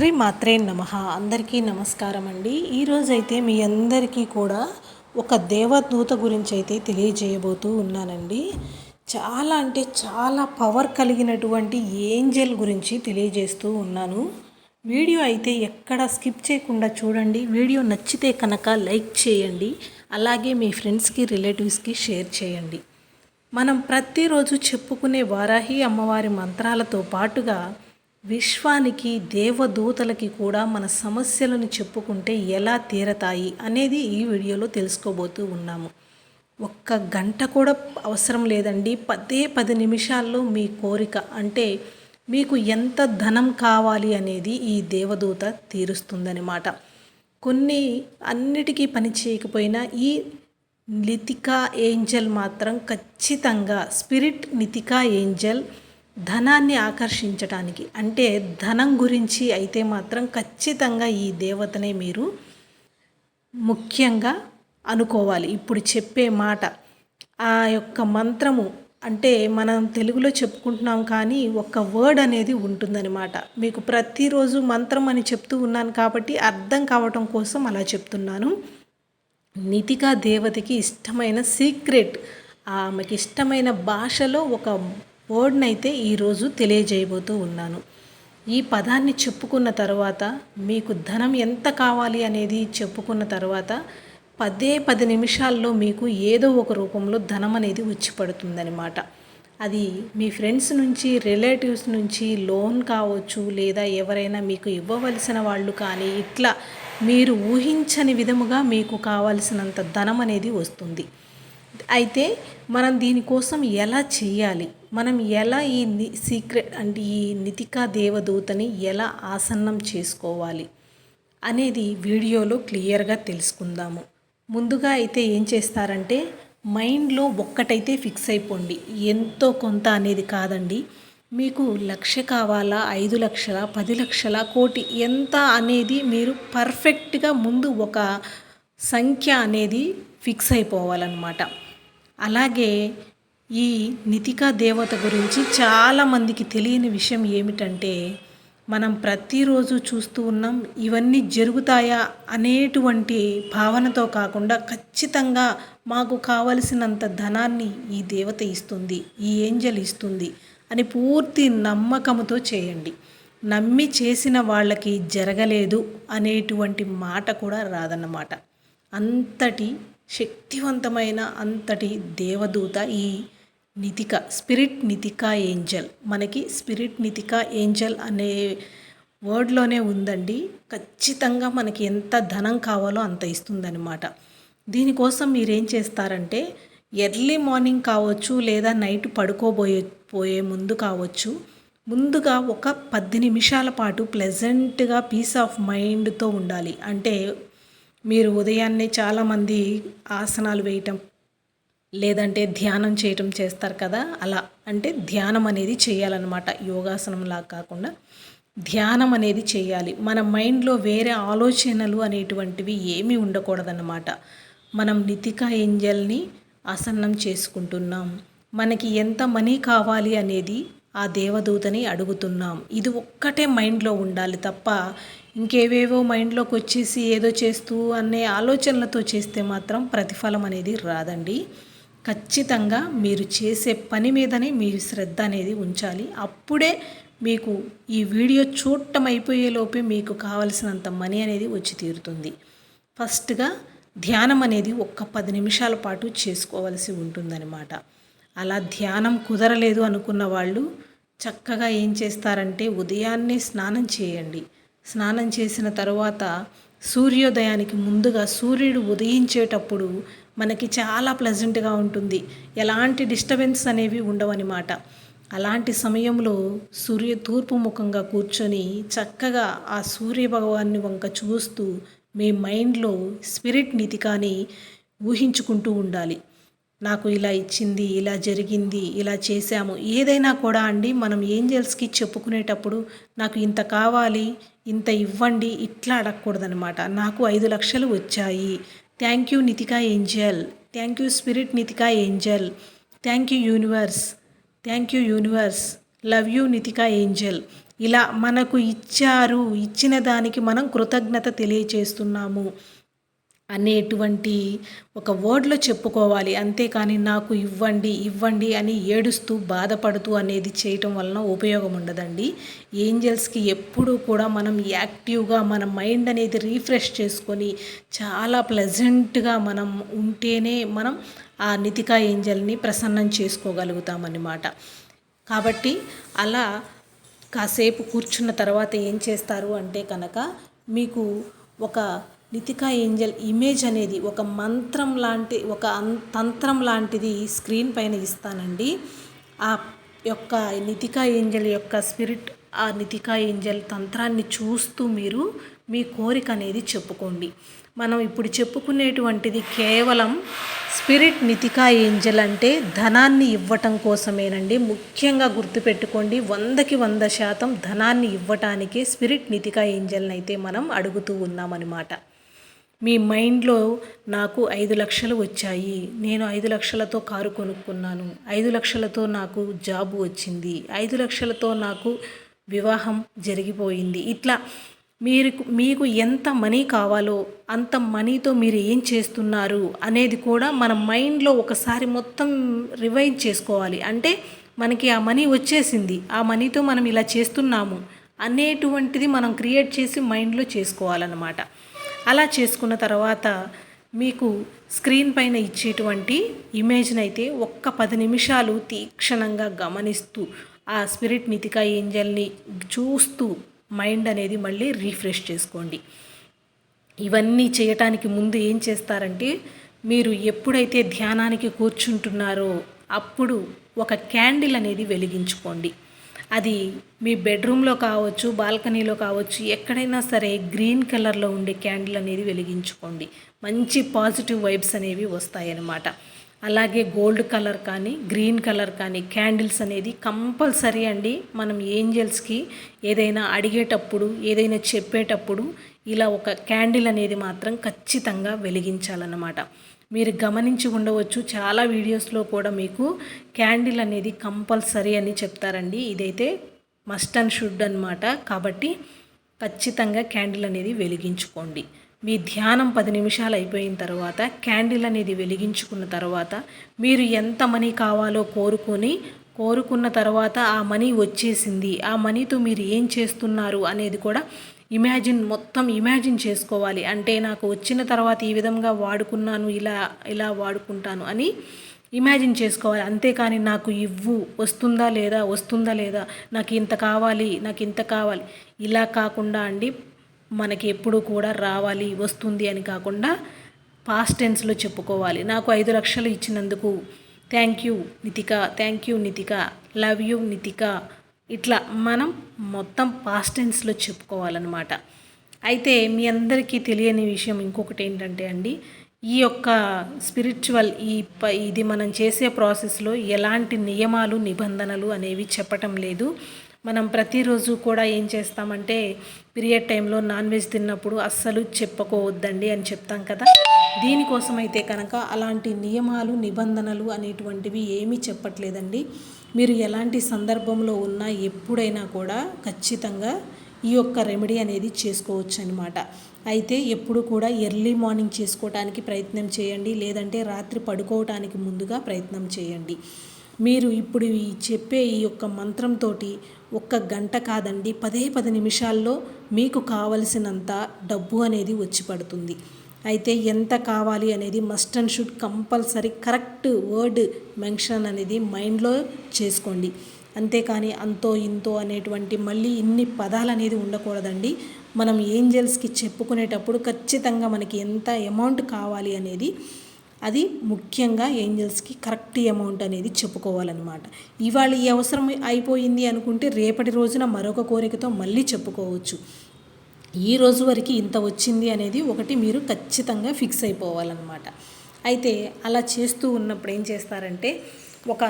శ్రీ మాత్రే నమ. అందరికీ నమస్కారం అండి. ఈరోజైతే మీ అందరికీ కూడా ఒక దేవదూత గురించి అయితే తెలియజేయబోతూ ఉన్నానండి. చాలా అంటే చాలా పవర్ కలిగినటువంటి ఏంజల్ గురించి తెలియజేస్తూ ఉన్నాను. వీడియో అయితే ఎక్కడ స్కిప్ చేయకుండా చూడండి. వీడియో నచ్చితే కనుక లైక్ చేయండి. అలాగే మీ ఫ్రెండ్స్కి రిలేటివ్స్కి షేర్ చేయండి. మనం ప్రతిరోజు చెప్పుకునే వారాహి అమ్మవారి మంత్రాలతో పాటుగా విశ్వానికి దేవదూతలకి కూడా మన సమస్యలను చెప్పుకుంటే ఎలా తీరతాయి అనేది ఈ వీడియోలో తెలుసుకోబోతూ ఉన్నాము. ఒక్క గంట కూడా అవసరం లేదండి. పదే పది నిమిషాల్లో మీ కోరిక అంటే మీకు ఎంత ధనం కావాలి అనేది ఈ దేవదూత తీరుస్తుందనమాట కొన్ని అన్నిటికీ పని చేయకపోయినా ఈ నితికా ఏంజల్ మాత్రం ఖచ్చితంగా స్పిరిట్ నితికా ఏంజల్ ధనాన్ని ఆకర్షించటానికి. అంటే ధనం గురించి అయితే మాత్రం ఖచ్చితంగా ఈ దేవతనే మీరు ముఖ్యంగా అనుకోవాలి. ఇప్పుడు చెప్పే మాట ఆ యొక్క మంత్రము అంటే మనం తెలుగులో చెప్పుకుంటున్నాం కానీ ఒక వర్డ్ అనేది ఉంటుందన్నమాట. మీకు ప్రతిరోజు మంత్రం అని చెప్తూ ఉన్నాను కాబట్టి అర్థం కావటం కోసం అలా చెప్తున్నాను. నితికా దేవతకి ఇష్టమైన సీక్రెట్ ఆమెకి ఇష్టమైన భాషలో ఒక వర్డ్నైతే ఈరోజు తెలియజేయబోతూ ఉన్నాను. ఈ పదాన్ని చెప్పుకున్న తర్వాత మీకు ధనం ఎంత కావాలి అనేది చెప్పుకున్న తర్వాత పదే పది నిమిషాల్లో మీకు ఏదో ఒక రూపంలో ధనం అనేది వచ్చి పడుతుందనమాట అది మీ ఫ్రెండ్స్ నుంచి రిలేటివ్స్ నుంచి లోన్ కావచ్చు లేదా ఎవరైనా మీకు ఇవ్వవలసిన వాళ్ళు కానీ ఇట్లా మీరు ఊహించని విధముగా మీకు కావలసినంత ధనం అనేది వస్తుంది. అయితే మనం దీనికోసం ఎలా చేయాలి? మనం ఎలా ఈ సీక్రెట్ అంటే ఈ నితికా దేవదూతని ఎలా ఆసన్నం చేసుకోవాలి అనేది వీడియోలో క్లియర్గా తెలుసుకుందాము. ముందుగా అయితే ఏం చేస్తారంటే మైండ్లో ఒక్కటైతే ఫిక్స్ అయిపోండి. ఎంతో కొంత అనేది కాదండి. మీకు లక్ష కావాలా ఐదు లక్షల పది లక్షల కోటి ఎంత అనేది మీరు పర్ఫెక్ట్గా ముందు ఒక సంఖ్య అనేది ఫిక్స్ అయిపోవాలన్నమాట. అలాగే ఈ నితికా దేవత గురించి చాలామందికి తెలియని విషయం ఏమిటంటే మనం ప్రతిరోజు చూస్తూ ఉన్నాం ఇవన్నీ జరుగుతాయా అనేటువంటి భావనతో కాకుండా ఖచ్చితంగా మాకు కావలసినంత ధనాన్ని ఈ దేవత ఇస్తుంది ఈ ఏంజల్ ఇస్తుంది అని పూర్తి నమ్మకంతో చేయండి. నమ్మి చేసిన వాళ్ళకి జరగలేదు అనేటువంటి మాట కూడా రాదన్నమాట. అంతటి శక్తివంతమైన అంతటి దేవదూత ఈ నితిక స్పిరిట్ నితికా ఏంజల్. మనకి స్పిరిట్ నితికా ఏంజల్ అనే వర్డ్లోనే ఉందండి. ఖచ్చితంగా మనకి ఎంత ధనం కావాలో అంత ఇస్తుందన్నమాట. దీనికోసం మీరేం చేస్తారంటే ఎర్లీ మార్నింగ్ కావచ్చు లేదా నైట్ పడుకోబోయే పోయే ముందు కావచ్చు ముందుగా ఒక పది నిమిషాల పాటు ప్లెజెంట్గా పీస్ ఆఫ్ మైండ్తో ఉండాలి. అంటే మీరు ఉదయాన్నే చాలామంది ఆసనాలు వేయటం లేదంటే ధ్యానం చేయటం చేస్తారు కదా అలా. అంటే ధ్యానం అనేది చేయాలన్నమాట యోగాసనంలా కాకుండా. ధ్యానం అనేది చేయాలి. మన మైండ్లో వేరే ఆలోచనలు అనేటువంటివి ఏమీ ఉండకూడదన్నమాట. మనం నితికా ఏంజల్ని ఆసన్నం చేసుకుంటున్నాం. మనకి ఎంత మనీ కావాలి అనేది ఆ దేవదూతని అడుగుతున్నాం. ఇది ఒక్కటే మైండ్లో ఉండాలి తప్ప ఇంకేవేవో మైండ్లోకి వచ్చేసి ఏదో చేస్తూ అనే ఆలోచనలతో చేస్తే మాత్రం ప్రతిఫలం అనేది రాదండి. ఖచ్చితంగా మీరు చేసే పని మీదనే మీ శ్రద్ధ అనేది ఉంచాలి. అప్పుడే మీకు ఈ వీడియో చూడటం అయిపోయేలోపే మీకు కావలసినంత మనీ అనేది వచ్చి తీరుతుంది. ఫస్ట్గా ధ్యానం అనేది ఒక్క పది నిమిషాల పాటు చేసుకోవాల్సి ఉంటుందన్నమాట. అలా ధ్యానం కుదరలేదు అనుకున్న వాళ్ళు చక్కగా ఏం చేస్తారంటే ఉదయాన్నే స్నానం చేయండి. స్నానం చేసిన తర్వాత సూర్యోదయానికి ముందుగా సూర్యుడు ఉదయించేటప్పుడు మనకి చాలా ప్లెజెంట్గా ఉంటుంది. ఎలాంటి డిస్టర్బెన్స్ అనేవి ఉండవన్నమాట అలాంటి సమయంలో సూర్య తూర్పు ముఖంగా కూర్చొని చక్కగా ఆ సూర్య భగవాన్ని వంక చూస్తూ మీ మైండ్లో స్పిరిట్ నితికాని ఊహించుకుంటూ ఉండాలి. నాకు ఇలా ఇచ్చింది ఇలా జరిగింది ఇలా చేశాము. ఏదైనా కూడా అండి మనం ఏంజల్స్కి చెప్పుకునేటప్పుడు నాకు ఇంత కావాలి ఇంత ఇవ్వండి ఇట్లా అడగకూడదనమాట నాకు ఐదు లక్షలు వచ్చాయి. Thank you Nitika angel. Thank you spirit Nitika angel. Thank you universe. Thank you universe. Love you Nitika angel. ఇలా మనకు ఇచ్చారు ఇచ్చిన దానికి మనం కృతజ్ఞత తెలియచేస్తున్నాము. అనేటువంటి ఒక వర్డ్లో చెప్పుకోవాలి. అంతేకాని నాకు ఇవ్వండి ఇవ్వండి అని ఏడుస్తూ బాధపడుతూ అనేది చేయటం వలన ఉపయోగం ఉండదండి. ఏంజల్స్కి ఎప్పుడూ కూడా మనం యాక్టివ్గా మన మైండ్ అనేది రీఫ్రెష్ చేసుకొని చాలా ప్లెజెంట్గా మనం ఉంటేనే మనం ఆ నితికా ఏంజల్ని ప్రసన్నం చేసుకోగలుగుతామన్నమాట. కాబట్టి అలా కాసేపు కూర్చున్న తర్వాత ఏం చేస్తారు అంటే కనుక మీకు ఒక నితికా ఏంజల్ ఇమేజ్ అనేది ఒక మంత్రం లాంటి ఒక తంత్రం లాంటిది స్క్రీన్ పైన ఇస్తానండి. ఆ యొక్క నితికా ఏంజల్ యొక్క స్పిరిట్ ఆ నితికా ఏంజల్ తంత్రాన్ని చూస్తూ మీరు మీ కోరిక అనేది చెప్పుకోండి. మనం ఇప్పుడు చెప్పుకునేటువంటిది కేవలం స్పిరిట్ నితికా ఏంజల్ అంటే ధనాన్ని ఇవ్వటం కోసమేనండి. ముఖ్యంగా గుర్తుపెట్టుకోండి వందకి వంద శాతం ధనాన్ని ఇవ్వటానికే స్పిరిట్ నితికా ఏంజల్ని అయితే మనం అడుగుతూ ఉన్నామన్నమాట. మీ మైండ్లో నాకు ఐదు లక్షలు వచ్చాయి. నేను ఐదు లక్షలతో కారు కొనుక్కున్నాను. ఐదు లక్షలతో నాకు జాబు వచ్చింది. ఐదు లక్షలతో నాకు వివాహం జరిగిపోయింది. ఇట్లా మీరు మీకు ఎంత మనీ కావాలో అంత మనీతో మీరు ఏం చేస్తున్నారు అనేది కూడా మన మైండ్లో ఒకసారి మొత్తం రివైజ్ చేసుకోవాలి. అంటే మనకి ఆ మనీ వచ్చేసింది. ఆ మనీతో మనం ఇలా చేస్తున్నాము అనేటువంటిది మనం క్రియేట్ చేసి మైండ్లో చేసుకోవాలన్నమాట. అలా చేసుకున్న తర్వాత మీకు స్క్రీన్ పైన ఇచ్చేటువంటి ఇమేజ్ని అయితే ఒక్క పది నిమిషాలు తీక్షణంగా గమనిస్తూ ఆ స్పిరిట్ నితికా ఏంజల్ని చూస్తూ మైండ్ అనేది మళ్ళీ రీఫ్రెష్ చేసుకోండి. ఇవన్నీ చేయటానికి ముందు ఏం చేస్తారంటే మీరు ఎప్పుడైతే ధ్యానానికి కూర్చుంటున్నారో అప్పుడు ఒక క్యాండిల్ అనేది వెలిగించుకోండి. అది మీ బెడ్రూమ్లో కావచ్చు బాల్కనీలో కావచ్చు ఎక్కడైనా సరే గ్రీన్ కలర్లో ఉండే క్యాండిల్ అనేది వెలిగించుకోండి. మంచి పాజిటివ్ వైబ్స్ అనేవి వస్తాయన్నమాట. అలాగే గోల్డ్ కలర్ కానీ గ్రీన్ కలర్ కానీ క్యాండిల్స్ అనేది కంపల్సరీ అండి. మనం ఏంజల్స్కి ఏదైనా అడిగేటప్పుడు ఏదైనా చెప్పేటప్పుడు ఇలా ఒక క్యాండిల్ అనేది మాత్రం ఖచ్చితంగా వెలిగించాలన్నమాట. మీరు గమనించి ఉండవచ్చు. చాలా వీడియోస్లో కూడా మీకు క్యాండిల్ అనేది కంపల్సరీ అని చెప్తారండి. ఇదైతే మస్ట్ అండ్ షుడ్ అనమాట కాబట్టి ఖచ్చితంగా క్యాండిల్ అనేది వెలిగించుకోండి. మీ ధ్యానం పది నిమిషాలు అయిపోయిన తర్వాత క్యాండిల్ అనేది వెలిగించుకున్న తర్వాత మీరు ఎంత మనీ కావాలో కోరుకొని కోరుకున్న తర్వాత ఆ మనీ వచ్చేసింది. ఆ మనీతో మీరు ఏం చేస్తున్నారు అనేది కూడా ఇమాజిన్ మొత్తం ఇమాజిన్ చేసుకోవాలి. అంటే నాకు వచ్చిన తర్వాత ఈ విధంగా వాడుకున్నాను ఇలా ఇలా వాడుకుంటాను అని ఇమాజిన్ చేసుకోవాలి. అంతేకాని నాకు ఇవ్వు వస్తుందా లేదా వస్తుందా లేదా నాకు ఇంత కావాలి నాకు ఇంత కావాలి ఇలా కాకుండా అండి మనకి ఎప్పుడు కూడా రావాలి వస్తుంది అని కాకుండా పాస్ట్ టెన్స్లో చెప్పుకోవాలి. నాకు ఐదు లక్షలు ఇచ్చినందుకు thank you Nitika thank you Nitika love you Nitika. ఇట్లా మనం మొత్తం పాస్ట్ టెన్స్లో చెప్పుకోవాలన్నమాట. అయితే మీ అందరికీ తెలియని విషయం ఇంకొకటి ఏంటంటే అండి ఈ యొక్క స్పిరిచువల్ ఈ ఇది మనం చేసే ప్రాసెస్లో ఎలాంటి నియమాలు నిబంధనలు అనేవి చెప్పటం లేదు. మనం ప్రతిరోజు కూడా ఏం చేస్తామంటే పీరియడ్ టైంలో నాన్ వెజ్ తిన్నప్పుడు అస్సలు చెప్పుకోవద్దండి అని చెప్తాం కదా. దీనికోసం అయితే కనుక అలాంటి నియమాలు నిబంధనలు అనేటువంటివి ఏమీ చెప్పట్లేదండి. మీరు ఎలాంటి సందర్భంలో ఉన్నా ఎప్పుడైనా కూడా ఖచ్చితంగా ఈ యొక్క రెమెడీ అనేది చేసుకోవచ్చు అనమాట అయితే ఎప్పుడు కూడా ఎర్లీ మార్నింగ్ చేసుకోవటానికి ప్రయత్నం చేయండి లేదంటే రాత్రి పడుకోవటానికి ముందుగా ప్రయత్నం చేయండి. మీరు ఇప్పుడు ఈ చెప్పే ఈ యొక్క మంత్రంతో ఒక్క గంట కాదండి పదే పది నిమిషాల్లో మీకు కావలసినంత డబ్బు అనేది వచ్చి పడుతుంది. అయితే ఎంత కావాలి అనేది must and should compulsory correct word mention అనేది మైండ్లో చేసుకోండి. అంతేకాని అంతో ఇంతో అనేటువంటి మళ్ళీ ఇన్ని పదాలు అనేది ఉండకూడదండి. మనం ఏంజల్స్కి చెప్పుకునేటప్పుడు ఖచ్చితంగా మనకి ఎంత అమౌంట్ కావాలి అనేది అది ముఖ్యంగా ఏంజల్స్కి కరెక్ట్ అమౌంట్ అనేది చెప్పుకోవాలన్నమాట. ఇవాళ ఈ అవసరం అయిపోయింది అనుకుంటే రేపటి రోజున మరొక కోరికతో మళ్ళీ చెప్పుకోవచ్చు. ఈ రోజు వరకు ఇంత వచ్చింది అనేది ఒకటి మీరు ఖచ్చితంగా ఫిక్స్ అయిపోవాలన్నమాట. అయితే అలా చేస్తూ ఉన్నప్పుడు ఏం చేస్తారంటే ఒక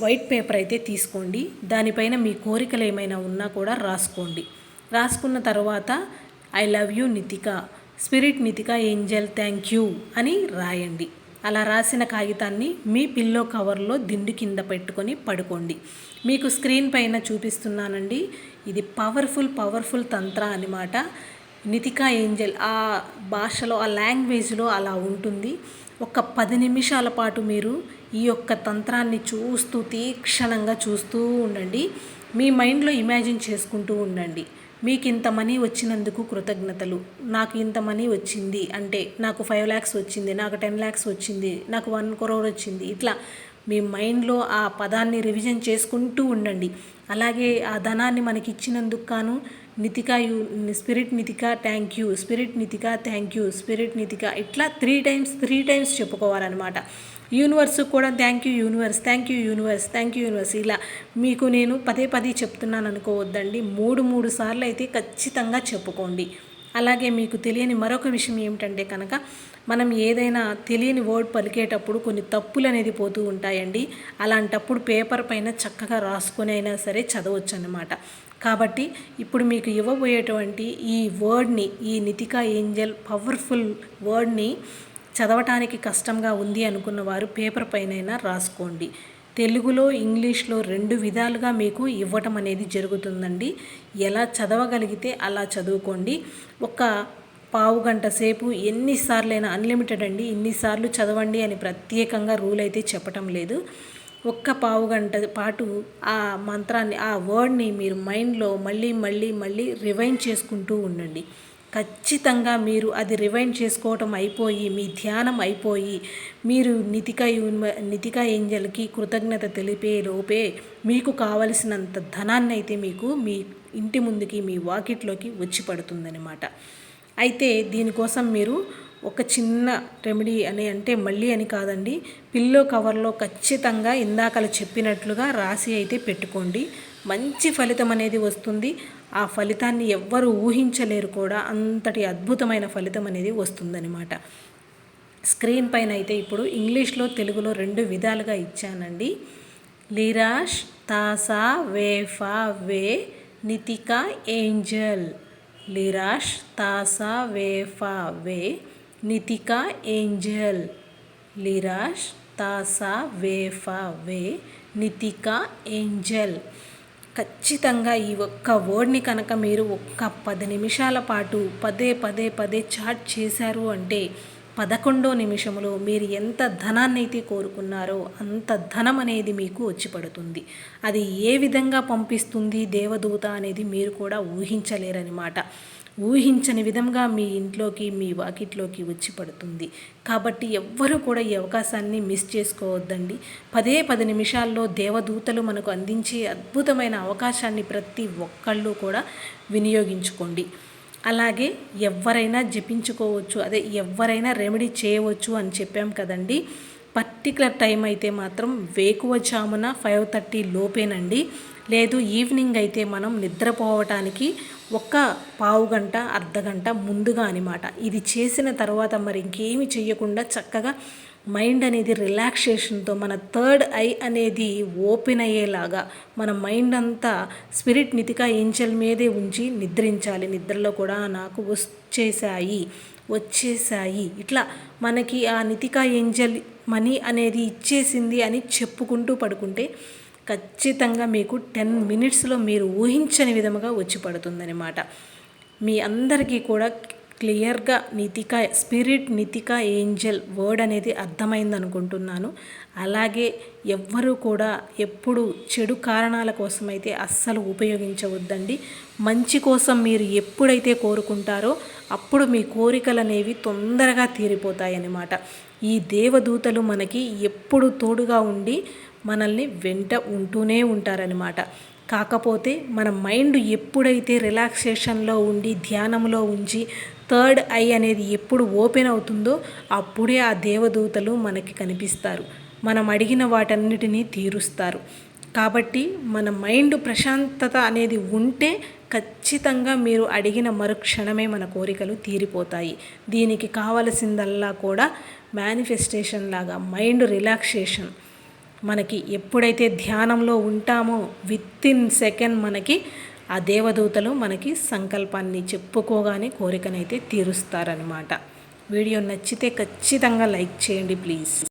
వైట్ పేపర్ అయితే తీసుకోండి దానిపైన మీ కోరికలు ఏమైనా ఉన్నా కూడా రాసుకోండి. రాసుకున్న తర్వాత I love you Nitika spirit Nitika angel thank you అని రాయండి. అలా రాసిన కాగితాన్ని మీ పిల్లో కవర్లో దిండు కింద పెట్టుకొని పడుకోండి. మీకు స్క్రీన్ పైన చూపిస్తున్నానండి ఇది పవర్ఫుల్ పవర్ఫుల్ తంత్ర అనమాట నితికా ఏంజల్ ఆ భాషలో ఆ లాంగ్వేజ్లో అలా ఉంటుంది. ఒక పది నిమిషాల పాటు మీరు ఈ యొక్క తంత్రాన్ని చూస్తూ తీక్షణంగా చూస్తూ ఉండండి. మీ మైండ్లో ఇమాజిన్ చేసుకుంటూ ఉండండి. మీకు ఇంత మనీ వచ్చినందుకు కృతజ్ఞతలు. నాకు ఇంత మనీ వచ్చింది అంటే నాకు ఫైవ్ ల్యాక్స్ వచ్చింది నాకు టెన్ ల్యాక్స్ వచ్చింది నాకు వన్ క్రోర్ వచ్చింది. ఇట్లా మీ మైండ్లో ఆ పదాన్ని రివిజన్ చేసుకుంటూ ఉండండి. అలాగే ఆ ధనాన్ని మనకి ఇచ్చినందుకు గాను Nitika you spirit Nitika thank you spirit Nitika thank you spirit Nitika ఇట్లా త్రీ టైమ్స్ త్రీ టైమ్స్ చెప్పుకోవాలన్నమాట. యూనివర్స్ కూడా thank you universe thank you universe thank you universe. ఇలా మీకు నేను పదే పదే చెప్తున్నాను అనుకోవద్దండి మూడు మూడు సార్లు అయితే ఖచ్చితంగా చెప్పుకోండి. అలాగే మీకు తెలియని మరొక విషయం ఏమిటంటే కనుక మనం ఏదైనా తెలియని వర్డ్ పలికేటప్పుడు కొన్ని తప్పులు అనేది పోతూ ఉంటాయండి. అలాంటప్పుడు పేపర్ పైన చక్కగా రాసుకొని అయినా సరే చదవచ్చు అన్నమాట కాబట్టి ఇప్పుడు మీకు ఇవ్వబోయేటువంటి ఈ వర్డ్ని ఈ నితికా ఏంజల్ పవర్ఫుల్ వర్డ్ని చదవటానికి కష్టంగా ఉంది అనుకున్న వారు పేపర్ పైనైనా రాసుకోండి. తెలుగులో ఇంగ్లీష్లో రెండు విధాలుగా మీకు ఇవ్వటం అనేది జరుగుతుందండి. ఎలా చదవగలిగితే అలా చదువుకోండి. ఒక పావు గంట సేపు ఎన్నిసార్లైనా అన్లిమిటెడ్ అండి ఇన్నిసార్లు చదవండి అని ప్రత్యేకంగా రూల్ అయితే చెప్పటం లేదు. ఒక్క పావు గంట పాటు ఆ మంత్రాన్ని ఆ వర్డ్ని మీరు మైండ్లో మళ్ళీ మళ్ళీ మళ్ళీ రివైండ్ చేసుకుంటూ ఉండండి. ఖచ్చితంగా మీరు అది రివైండ్ చేసుకోవటం అయిపోయి మీ ధ్యానం అయిపోయి మీరు నితిక నితిక ఏంజల్కి కృతజ్ఞత తెలిపే లోపే మీకు కావలసినంత ధనాన్ని అయితే మీకు మీ ఇంటి ముందుకి మీ వాకిట్లోకి వచ్చి పడుతుందనమాట అయితే దీనికోసం మీరు ఒక చిన్న రెమెడీ అని అంటే మళ్ళీ అని కాదండి పిల్లో కవర్లో ఖచ్చితంగా ఇందాకలు చెప్పినట్లుగా రాసి అయితే పెట్టుకోండి. మంచి ఫలితం అనేది వస్తుంది. ఆ ఫలితాన్ని ఎవ్వరు ఊహించలేరు కూడా. అంతటి అద్భుతమైన ఫలితం అనేది వస్తుందన్నమాట. స్క్రీన్ పైన అయితే ఇప్పుడు ఇంగ్లీష్లో తెలుగులో రెండు విధాలుగా ఇచ్చానండి. లిరాష్ తాసా వేఫా వే నితికా ఏంజల్. లిరాష్ తాసా వేఫా వే నితికా ఏంజల్. లిరాష్ తాసా వేఫా వే నితికా ఏంజల్. ఖచ్చితంగా ఈ ఒక్క వర్డ్ని కనుక మీరు ఒక్క పది నిమిషాల పాటు పదే పదే పదే చాట్ చేశారు అంటే పదకొండో నిమిషంలో మీరు ఎంత ధనాన్ని అయితే కోరుకున్నారో అంత ధనం అనేది మీకు వచ్చి పడుతుంది. అది ఏ విధంగా పంపిస్తుంది దేవదూత అనేది మీరు కూడా ఊహించలేరనమాట ఊహించని విధంగా మీ ఇంట్లోకి మీ వాకిట్లోకి వచ్చి పడుతుంది. కాబట్టి ఎవ్వరూ కూడా ఈ అవకాశాన్ని మిస్ చేసుకోవద్దండి. పదే పది నిమిషాల్లో దేవదూతలు మనకు అందించే అద్భుతమైన అవకాశాన్ని ప్రతి ఒక్కళ్ళు కూడా వినియోగించుకోండి. అలాగే ఎవరైనా జపించుకోవచ్చు అదే ఎవరైనా రెమెడీ చేయవచ్చు అని చెప్పాం కదండి. పర్టికులర్ టైం అయితే మాత్రం వేకువజామున ఫైవ్ థర్టీ లోపేనండి. లేదు ఈవినింగ్ అయితే మనం నిద్రపోవటానికి ఒక్క పావు గంట అర్ధ గంట ముందుగా అనమాట. ఇది చేసిన తర్వాత మరి ఇంకేమి చేయకుండా చక్కగా మైండ్ అనేది రిలాక్సేషన్తో మన థర్డ్ ఐ అనేది ఓపెన్ అయ్యేలాగా మన మైండ్ అంతా స్పిరిట్ నితిక ఏంజల్ మీదే ఉంచి నిద్రించాలి. నిద్రలో కూడా నాకు వచ్చేసాయి వచ్చేసాయి ఇట్లా మనకి ఆ నితిక ఏంజల్ మనీ అనేది ఇచ్చేసింది అని చెప్పుకుంటూ పడుకుంటే ఖచ్చితంగా మీకు టెన్ మినిట్స్లో మీరు ఊహించని విధముగా వచ్చి పడుతుందనమాట మీ అందరికీ కూడా క్లియర్గా Nitika spirit Nitika angel word అనేది అర్థమైంది అనుకుంటున్నాను. అలాగే ఎవ్వరూ కూడా ఎప్పుడు చెడు కారణాల కోసం అయితే అస్సలు ఉపయోగించవద్దండి. మంచి కోసం మీరు ఎప్పుడైతే కోరుకుంటారో అప్పుడు మీ కోరికలు అనేవి తొందరగా తీరిపోతాయి అన్నమాట ఈ దేవదూతలు మనకి ఎప్పుడు తోడుగా ఉండి మనల్ని వెంట ఉంటూనే ఉంటారనమాట కాకపోతే మన మైండ్ ఎప్పుడైతే రిలాక్సేషన్లో ఉండి ధ్యానంలో ఉంచి థర్డ్ ఐ అనేది ఎప్పుడు ఓపెన్ అవుతుందో అప్పుడే ఆ దేవదూతలు మనకి కనిపిస్తారు. మనం అడిగిన వాటన్నిటినీ తీరుస్తారు. కాబట్టి మన మైండ్ ప్రశాంతత అనేది ఉంటే ఖచ్చితంగా మీరు అడిగిన మరుక్షణమే మన కోరికలు తీరిపోతాయి. దీనికి కావలసిందల్లా కూడా మేనిఫెస్టేషన్ లాగా మైండ్ రిలాక్సేషన్. మనకి ఎప్పుడైతే ధ్యానంలో ఉంటామో విత్ ఇన్ సెకండ్ మనకి ఆ దేవదూతలు మనకి సంకల్పాన్ని చెప్పుకోగానే కోరికనైతే తీరుస్తారనమాట వీడియో నచ్చితే ఖచ్చితంగా లైక్ చేయండి ప్లీజ్.